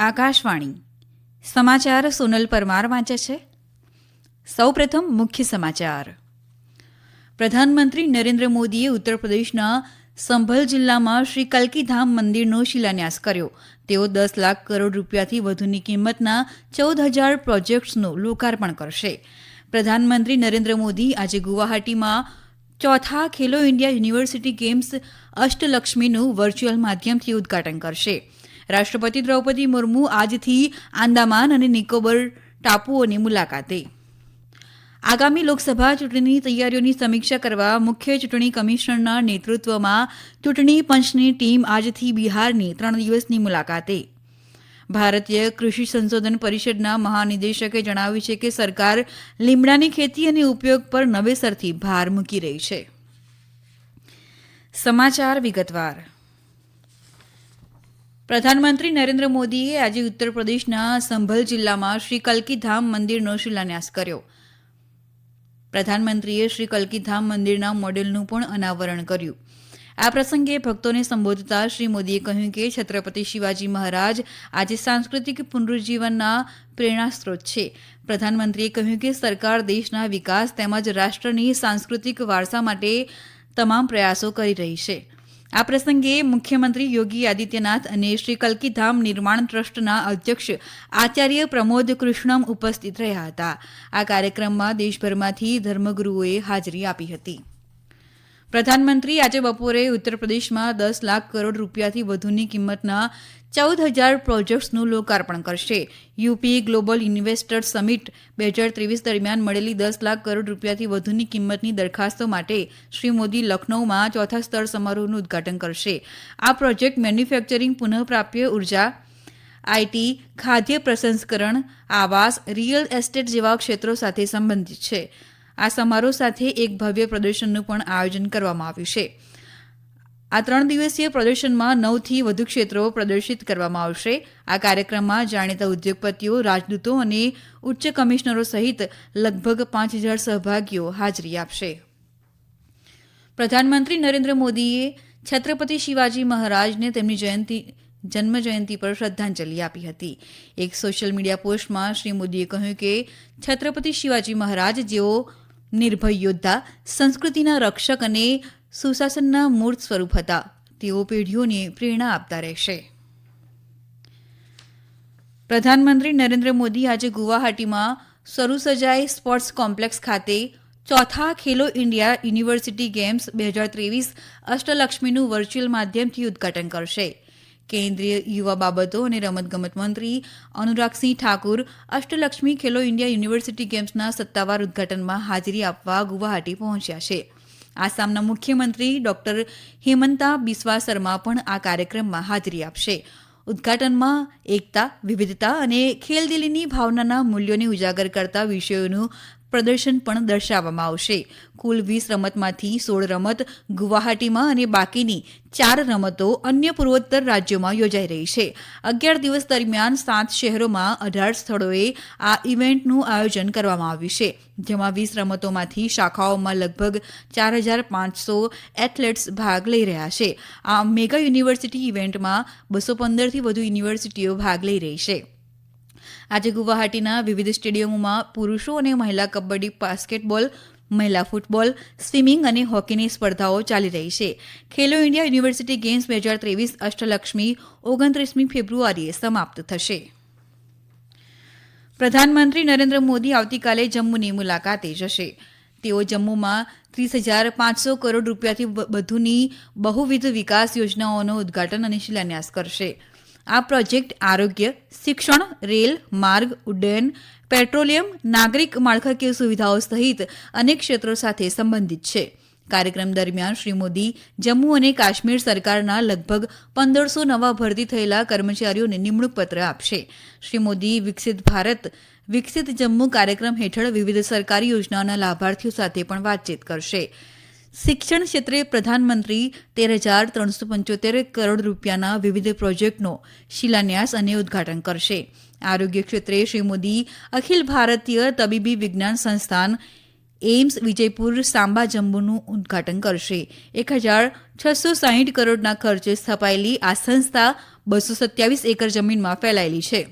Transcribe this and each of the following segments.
આકાશવાણી. સમાચાર સોનલ પરમાર વાંચે છે. સૌપ્રથમ મુખ્ય સમાચાર. પ્રધાનમંત્રી નરેન્દ્ર મોદીએ ઉત્તર પ્રદેશના સંભલ જિલ્લામાં શ્રી કલ્કીધામ મંદિરનો શિલાન્યાસ કર્યો. તેઓ દસ લાખ કરોડ રૂપિયાથી વધુની કિંમતના ચૌદ હજાર પ્રોજેક્ટ્સનું લોકાર્પણ કરશે. પ્રધાનમંત્રી નરેન્દ્ર મોદી આજે ગુવાહાટીમાં ચોથા ખેલો ઇન્ડિયા યુનિવર્સિટી ગેમ્સ અષ્ટલક્ષ્મીનું વર્ચ્યુઅલ માધ્યમથી ઉદઘાટન કરશે. રાષ્ટ્રપતિ દ્રૌપદી મુર્મુ આજથી આંદામાન અને નિકોબર ટાપુઓની મુલાકાતે. આગામી લોકસભા ચૂંટણીની તૈયારીઓની સમીક્ષા કરવા મુખ્ય ચૂંટણી કમિશનરના નેતૃત્વમાં ચૂંટણી પંચની ટીમ આજથી બિહારની ત્રણ દિવસની મુલાકાતે. ભારતીય કૃષિ સંશોધન પરિષદના મહાનિદેશકે જણાવ્યું છે કે સરકાર લીમડાની ખેતી અને ઉપયોગ પર નવેસરથી ભાર મૂકી રહી છે. સમાચાર વિગતવાર. પ્રધાનમંત્રી નરેન્દ્ર મોદીએ આજે ઉત્તર પ્રદેશના સંભલ જિલ્લામાં શ્રી કલ્કીધામ મંદિરનો શિલાન્યાસ કર્યો. પ્રધાનમંત્રીએ શ્રી કલ્કીધામ મંદિરના મોડેલનું પણ અનાવરણ કર્યું. આ પ્રસંગે ભક્તોને સંબોધતા શ્રી મોદીએ કહ્યું કે છત્રપતિ શિવાજી મહારાજ આજે સાંસ્કૃતિક પુનરુજ્જીવનના પ્રેરણાસ્ત્રોત છે. પ્રધાનમંત્રીએ કહ્યું કે સરકાર દેશના વિકાસ તેમજ રાષ્ટ્રની સાંસ્કૃતિક વારસા માટે તમામ પ્રયાસો કરી રહી છે. આ પ્રસંગે મુખ્યમંત્રી યોગી આદિત્યનાથ અને શ્રી કલ્કીધામ નિર્માણ ટ્રસ્ટના અધ્યક્ષ આચાર્ય પ્રમોદ કૃષ્ણમ ઉપસ્થિત રહ્યા હતા. આ કાર્યક્રમમાં દેશભરમાંથી ધર્મગુરુઓએ હાજરી આપી હતી. પ્રધાનમંત્રી આજે બપોરે ઉત્તર પ્રદેશમાં દસ લાખ કરોડ રૂપિયાથી વધુની કિંમતના ચૌદ હજાર પ્રોજેક્ટ્સનું લોકાર્પણ કરશે. યુપી ગ્લોબલ ઇન્વેસ્ટર સમિટ બે હજાર ત્રેવીસ દરમિયાન મળેલી દસ લાખ કરોડ રૂપિયાથી વધુની કિંમતની દરખાસ્તો માટે શ્રી મોદી લખનૌમાં ચોથા સ્તર સમારોહનું ઉદઘાટન કરશે. આ પ્રોજેક્ટ મેન્યુફેક્ચરિંગ પુનઃપ્રાપ્ય ઊર્જા આઈટી ખાદ્ય પ્રસંસ્કરણ, આવાસ, રિયલ એસ્ટેટ જેવા ક્ષેત્રો સાથે સંબંધિત છે. આ સમારોહ સાથે એક ભવ્ય પ્રદર્શનનું પણ આયોજન કરવામાં આવ્યું છે. આ ત્રણ દિવસીય પ્રદર્શનમાં નવથી વધુ ક્ષેત્રો પ્રદર્શિત કરવામાં આવશે. આ કાર્યક્રમમાં જાણીતા ઉદ્યોગપતિઓ, રાજદૂતો અને ઉચ્ચ કમિશનરો સહિત લગભગ પાંચ હજાર સહભાગીઓ હાજરી આપશે. પ્રધાનમંત્રી નરેન્દ્ર મોદીએ છત્રપતિ શિવાજી મહારાજને તેમની જયંતી, જન્મ જયંતિ પર શ્રદ્ધાંજલિ આપી હતી. એક સોશિયલ મીડિયા પોસ્ટમાં શ્રી મોદીએ કહ્યું કે છત્રપતિ શિવાજી મહારાજ જેઓ નિર્ભય યોદ્ધા, સંસ્કૃતિના રક્ષક અને સુશાસનના મૂર્ત સ્વરૂપ હતા. તેઓ પેઢીઓને પ્રેરણા આપતા રહેશે. પ્રધાનમંત્રી નરેન્દ્ર મોદી આજે ગુવાહાટીમાં સરુસજાઈ સ્પોર્ટ્સ કોમ્પ્લેક્સ ખાતે ચોથા ખેલો ઇન્ડિયા યુનિવર્સિટી ગેમ્સ બે હજાર ત્રેવીસ અષ્ટલક્ષ્મીનું વર્ચ્યુઅલ માધ્યમથી ઉદઘાટન કરશે. કેન્દ્રીય યુવા બાબતો અને રમતગમત મંત્રી અનુરાગસિંહ ઠાકુર અષ્ટલક્ષ્મી ખેલો ઇન્ડિયા યુનિવર્સિટી ગેમ્સના સત્તાવાર ઉદઘાટનમાં હાજરી આપવા ગુવાહાટી પહોંચ્યા છે. આસામના મુખ્યમંત્રી ડોક્ટર હેમંતા બિસ્વા શર્મા પણ આ કાર્યક્રમમાં હાજરી આપશે. ઉદઘાટનમાં એકતા, વિવિધતા અને ખેલદિલીની ભાવનાના મૂલ્યોને ઉજાગર કરતા વિષયોનું પ્રદર્શન પણ દર્શાવવામાં આવશે. કુલ વીસ રમતમાંથી સોળ રમત ગુવાહાટીમાં અને બાકીની ચાર રમતો અન્ય પૂર્વોત્તર રાજ્યોમાં યોજાઈ રહી છે. અગિયાર દિવસ દરમિયાન સાત શહેરોમાં અઢાર સ્થળોએ આ ઇવેન્ટનું આયોજન કરવામાં આવ્યું છે. જેમાં વીસ રમતોમાંથી શાખાઓમાં લગભગ ચાર હજાર પાંચસો એથ્લેટ્સ ભાગ લઈ રહ્યા છે. આ મેગા યુનિવર્સિટી ઇવેન્ટમાં બસો પંદરથી વધુ યુનિવર્સિટીઓ ભાગ લઈ રહી છે. આજે ગુવાહાટીના વિવિધ સ્ટેડિયમોમાં પુરુષો અને મહિલા કબડ્ડી, બાસ્કેટબોલ, મહિલા ફૂટબોલ, સ્વિમિંગ અને હોકીની સ્પર્ધાઓ ચાલી રહી છે. ખેલો ઇન્ડિયા યુનિવર્સિટી ગેમ્સ બે હજાર ત્રેવીસ અષ્ટલક્ષ્મી ઓગણત્રીસમી ફેબ્રુઆરીએ સમાપ્ત થશે. પ્રધાનમંત્રી નરેન્દ્ર મોદી આવતીકાલે જમ્મુની મુલાકાતે જશે. તેઓ જમ્મુમાં ત્રીસ હજાર પાંચસો કરોડ રૂપિયાથી વધુની બહુવિધ વિકાસ યોજનાઓનો ઉદઘાટન અને શિલાન્યાસ કરશે. આ પ્રોજેક્ટ આરોગ્ય, શિક્ષણ, રેલ, માર્ગ, ઉડ્ડયન, પેટ્રોલિયમ, નાગરિક માળખાકીય સુવિધાઓ સહિત અનેક ક્ષેત્રો સાથે સંબંધિત છે. કાર્યક્રમ દરમિયાન શ્રી મોદી જમ્મુ અને કાશ્મીર સરકારના લગભગ પંદરસો નવા ભરતી થયેલા કર્મચારીઓને નિમણૂક પત્ર આપશે. શ્રી મોદી વિકસિત ભારત, વિકસિત જમ્મુ કાર્યક્રમ હેઠળ વિવિધ સરકારી યોજનાઓના લાભાર્થીઓ સાથે પણ વાતચીત કરશે. શિક્ષણ ક્ષેત્રે પ્રધાનમંત્રી તેર હજાર ત્રણસો પંચોતેર કરોડ રૂપિયાના વિવિધ પ્રોજેક્ટનો શિલાન્યાસ અને ઉદઘાટન કરશે. આરોગ્ય ક્ષેત્રે શ્રી મોદી અખિલ ભારતીય તબીબી વિજ્ઞાન સંસ્થાન એમ્સ વિજયપુર સાંબા જંબુનું ઉદ્ઘાટન કરશે. એક હજાર છસો સાહીઠ કરોડના ખર્ચે સ્થપાયેલી આ સંસ્થા બસો સત્યાવીસ એકર જમીનમાં ફેલાયેલી છે.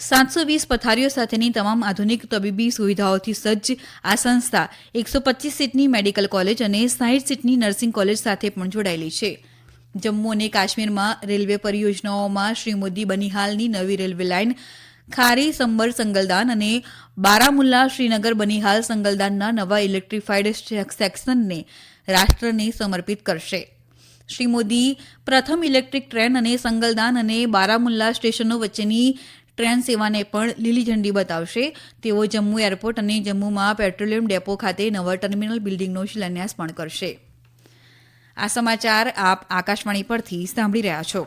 સાતસો વીસ પથારીઓ સાથેની તમામ આધુનિક તબીબી સુવિધાઓથી સજ્જ આ સંસ્થા એકસો પચીસ સીટની મેડિકલ કોલેજ અને સાહીઠ સીટની નર્સિંગ કોલેજ સાથે પણ જોડાયેલી છે. જમ્મુ અને કાશ્મીરમાં રેલવે પરિયોજનાઓમાં શ્રી મોદી બનિહાલની નવી રેલવે લાઇન, ખારી સંબર સંગલદાન અને બારામુલ્લા શ્રીનગર બનિહાલ સંગલદાનના નવા ઇલેક્ટ્રીફાઈડ સેક્શનને રાષ્ટ્રને સમર્પિત કરશે. શ્રી મોદી પ્રથમ ઇલેક્ટ્રિક ટ્રેન અને સંગલદાન અને બારામુલ્લા સ્ટેશનો વચ્ચેની ટ્રેન સેવાને પણ લીલી ઝંડી બતાવશે. તેઓ જમ્મુ એરપોર્ટ અને જમ્મુમાં પેટ્રોલિયમ ડેપો ખાતે નવા ટર્મિનલ બિલ્ડિંગનો શિલાન્યાસ પણ કરશે. આ સમાચાર આપ આકાશવાણી પરથી સાંભળી રહ્યા છો.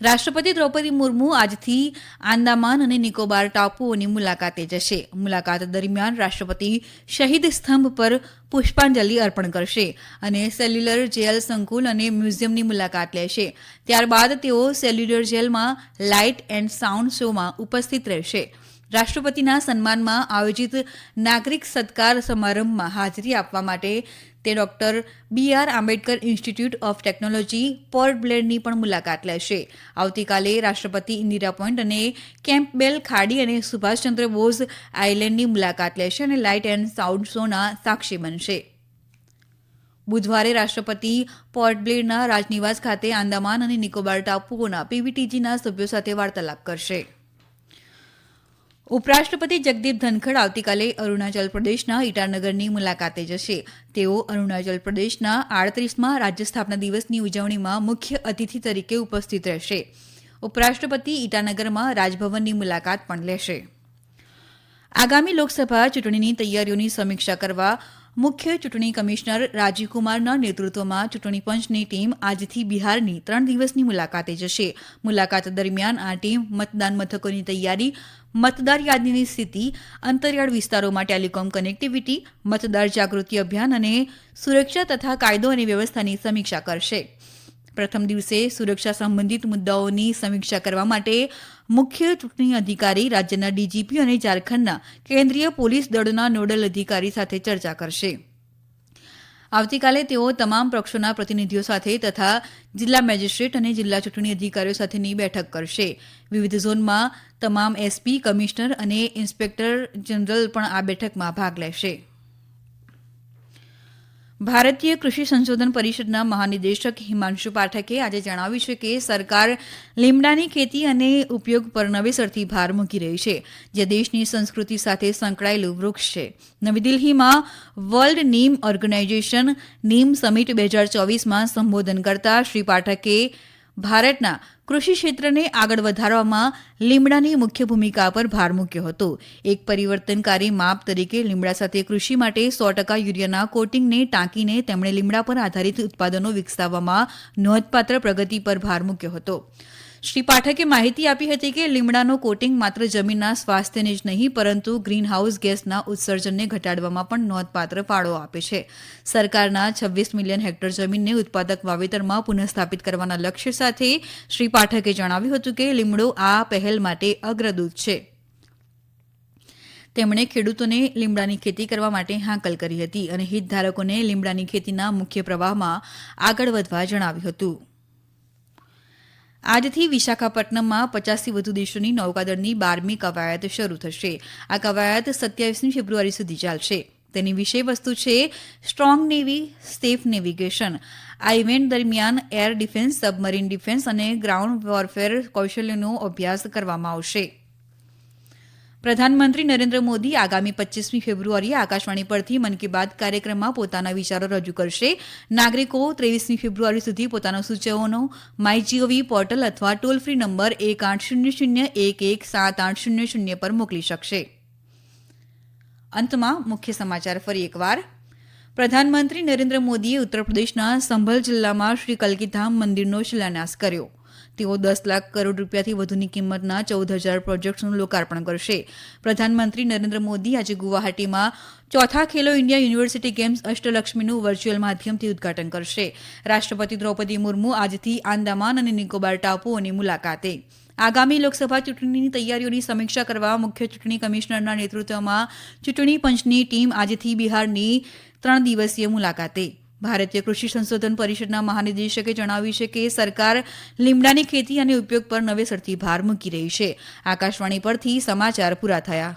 રાષ્ટ્રપતિ દ્રૌપદી મુર્મુ આજથી આંદામાન અને નિકોબાર ટાપુઓની મુલાકાતે જશે. મુલાકાત દરમિયાન રાષ્ટ્રપતિ શહીદ સ્તંભ પર પુષ્પાંજલિ અર્પણ કરશે અને સેલ્યુલર જેલ સંકુલ અને મ્યુઝિયમની મુલાકાત લેશે. ત્યારબાદ તેઓ સેલ્યુલર જેલમાં લાઇટ એન્ડ સાઉન્ડ શોમાં ઉપસ્થિત રહેશે. રાષ્ટ્રપતિના સન્માનમાં આયોજિત નાગરિક સત્કાર સમારંભમાં હાજરી આપવા માટે તે doctor B R Ambedkar institute of technology port બ્લેરની પણ મુલાકાત લેશે. આવતીકાલે રાષ્ટ્રપતિ ઇન્દિરા પોઈન્ટ અને કેમ્પબેલ ખાડી અને સુભાષચંદ્ર બોઝ આઇલેન્ડની મુલાકાત લેશે અને લાઇટ એન્ડ સાઉન્ડ શોના સાક્ષી બનશે. બુધવારે રાષ્ટ્રપતિ પોર્ટ બ્લેરના રાજનિવાસ ખાતે આંદામાન અને નિકોબાર ટાપુઓના પીવીટીજીના સભ્યો સાથે વાર્તાલાપ કરશે. ઉપરાષ્ટ્રપતિ જગદીપ ધનખડ આવતીકાલે અરુણાચલ પ્રદેશના ઇટાનગરની મુલાકાતે જશે. તેઓ અરુણાચલ પ્રદેશના આડત્રીસમાં રાજ્ય સ્થાપના દિવસની ઉજવણીમાં મુખ્ય અતિથિ તરીકે ઉપસ્થિત રહેશે. ઉપરાષ્ટ્રપતિ ઇટાનગરમાં રાજભવનની મુલાકાત પણ લેશે. આગામી લોકસભા ચૂંટણીની તૈયારીઓની સમીક્ષા કરવા મુખ્ય ચૂંટણી કમિશનર રાજીવકુમારના નેતૃત્વમાં ચૂંટણી પંચની ટીમ આજથી બિહારની ત્રણ દિવસની મુલાકાતે જશે. મુલાકાત દરમિયાન આ ટીમ મતદાન મથકોની તૈયારી, મતદાર યાદીની સ્થિતિ, અંતરિયાળ વિસ્તારોમાં ટેલિકોમ કનેક્ટિવિટી, મતદાર જાગૃતિ અભિયાન અને સુરક્ષા તથા કાયદો અને વ્યવસ્થાની સમીક્ષા કરશે. પ્રથમ દિવસે સુરક્ષા સંબંધિત મુદ્દાઓની સમીક્ષા કરવા માટે મુખ્ય ચૂંટણી અધિકારી, રાજ્યના ડીજીપી અને ઝારખંડના કેન્દ્રીય પોલીસ દળના નોડલ અધિકારી સાથે ચર્ચા કરશે. આવતીકાલે તેઓ તમામ પક્ષોના પ્રતિનિધિઓ સાથે તથા જિલ્લા મેજિસ્ટ્રેટ અને જિલ્લા ચૂંટણી અધિકારીઓ સાથેની બેઠક કરશે. વિવિધ ઝોનમાં તમામ એસપી, કમિશનર અને ઇન્સ્પેક્ટર જનરલ પણ આ બેઠકમાં ભાગ લેશે. ભારતીય કૃષિ સંશોધન પરિષદના મહાનિદેશક હિમાંશુ પાઠકે આજે જણાવ્યું છે કે સરકાર લીમડાની ખેતી અને ઉપયોગ પર નવેસરથી ભાર મૂકી રહી છે, જે દેશની સંસ્કૃતિ સાથે સંકળાયેલું વૃક્ષ છે. નવી દિલ્હીમાં world neem organisation neem summit બે હજાર ચોવીસમાં સંબોધન કરતા શ્રી પાઠકે ભારતના કૃષિ ક્ષેત્રને આગળ વધારવામાં લીમડાની મુખ્ય ભૂમિકા પર ભાર મૂક્યો હતો. એક પરિવર્તનકારી માપ તરીકે લીમડા સાથે કૃષિ માટે સો ટકા યુરિયાના કોટિંગને ટાંકીને તેમણે લીમડા પર આધારિત ઉત્પાદનો વિકસાવવામાં નોંધપાત્ર પ્રગતિ પર ભાર મૂક્યો હતો. શ્રી પાઠકે માહિતી આપી હતી કે લીમડાનો કોટિંગ માત્ર જમીનના સ્વાસ્થ્યને જ નહીં, પરંતુ ગ્રીનહાઉસ ગેસના ઉત્સર્જનને ઘટાડવામાં પણ નોંધપાત્ર ફાળો આપે છે. સરકારના છવ્વીસ મિલિયન હેક્ટર જમીનને ઉત્પાદક વાવેતરમાં પુનઃસ્થાપિત કરવાના લક્ષ્ય સાથે શ્રી પાઠકે જણાવ્યું હતું કે લીમડો આ પહેલ માટે અગ્રદૂત છે. તેમણે ખેડૂતોને લીમડાની ખેતી કરવા માટે હાંકલ કરી હતી અને હિતધારકોને લીમડાની ખેતીના મુખ્ય પ્રવાહમાં આગળ વધવા જણાવ્યું હતું. આજથી વિશાખાપટ્ટનમમાં પચાસથી વધુ દેશોની નૌકાદળની બારમી કવાયત શરૂ થશે. આ કવાયત સત્યાવીસમી ફેબ્રુઆરી સુધી ચાલશે. તેની વિષયવસ્તુ છે સ્ટ્રોંગ નેવી, સેફ નેવિગેશન. આ ઇવેન્ટ દરમિયાન એર ડિફેન્સ, સબમરીન ડિફેન્સ અને ગ્રાઉન્ડ વોરફેર કૌશલ્યનો અભ્યાસ કરવામાં આવશે. પ્રધાનમંત્રી નરેન્દ્ર મોદી આગામી પચ્ચીસમી ફેબ્રુઆરીએ આકાશવાણી પરથી મન કી બાત કાર્યક્રમમાં પોતાના વિચારો રજૂ કરશે. નાગરિકો ત્રેવીસમી ફેબ્રુઆરી સુધી પોતાના સૂચનો my G O V portal અથવા ટોલ ફ્રી નંબર એક આઠ શૂન્ય શૂન્ય એક એક સાત આઠ શૂન્ય શૂન્ય પર મોકલી શકશે. અંતમાં મુખ્ય સમાચાર ફરી એકવાર. પ્રધાનમંત્રી નરેન્દ્ર મોદીએ ઉત્તર પ્રદેશના સંભલ જિલ્લામાં શ્રી કલકીધામ મંદિરનો શિલાન્યાસ કર્યો. તેઓ દસ લાખ કરોડ રૂપિયાથી વધુની કિંમતના ચૌદ હજાર પ્રોજેક્ટ્સનું લોકાર્પણ કરશે. પ્રધાનમંત્રી નરેન્દ્ર મોદી આજે ગુવાહાટીમાં ચોથા ખેલો ઇન્ડિયા યુનિવર્સિટી ગેમ્સ અષ્ટલક્ષ્મીનું વર્ચ્યુઅલ માધ્યમથી ઉદઘાટન કરશે. રાષ્ટ્રપતિ દ્રૌપદી મુર્મુ આજથી આંદામાન અને નિકોબાર ટાપુઓની મુલાકાતે. આગામી લોકસભા ચૂંટણીની તૈયારીઓની સમીક્ષા કરવા મુખ્ય ચૂંટણી કમિશનરના નેતૃત્વમાં ચૂંટણી પંચની ટીમ આજથી બિહારની ત્રણ દિવસીય મુલાકાતે. ભારતીય કૃષિ સંશોધન પરિષદના મહાનિદેશકે જણાવ્યું છે કે સરકાર લીમડાની ખેતી અને ઉપયોગ પર નવેસરથી ભાર મૂકી રહી છે. આકાશવાણી પરથી સમાચાર પૂરા થયા.